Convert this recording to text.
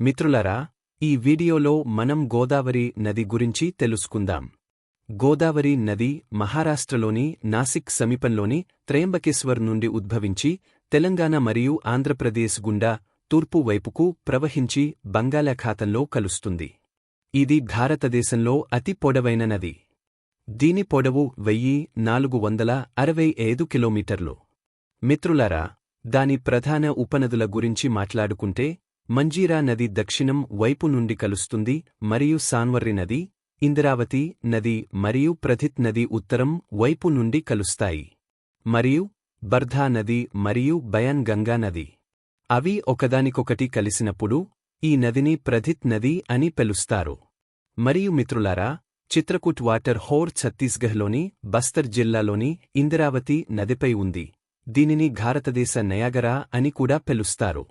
మిత్రులరా ఈ వీడియోలో మనం గోదావరి నది గురించి తెలుసుకుందాం. గోదావరి నది మహారాష్ట్రలోని నాసిక్ సమీపంలోని త్రయంబకేశ్వర్ నుండి ఉద్భవించి తెలంగాణ మరియు ఆంధ్రప్రదేశ్ గుండా తూర్పు వైపుకు ప్రవహించి బంగాళాఖాతంలో కలుస్తుంది. ఇది భారతదేశంలో అతి పొడవైన నది. దీని పొడవు వెయ్యి నాలుగు వందల అరవై ఐదు కిలోమీటర్లు. మిత్రులారా దాని ప్రధాన ఉపనదుల గురించి మాట్లాడుకుంటే మంజీరా నది దక్షిణం వైపు నుండి కలుస్తుంది మరియు సాన్వర్రి నది ఇందిరావతి నది మరియు ప్రథిత్ నది ఉత్తరం వైపు నుండి కలుస్తాయి. మరియు బర్ధా నది మరియు బయాన్ గంగా నది. అవి ఒకదానికొకటి కలిసినప్పుడు ఈ నదిని ప్రథిత్ నది అని పిలుస్తారు. మరియు మిత్రులారా చిత్రకూట్ వాటర్ హోర్ ఛత్తీస్గఢ్లోని బస్తర్ జిల్లాలోని ఇందిరావతి నదిపై ఉంది. దీనిని భారతదేశ నయాగరా అని కూడా పిలుస్తారు.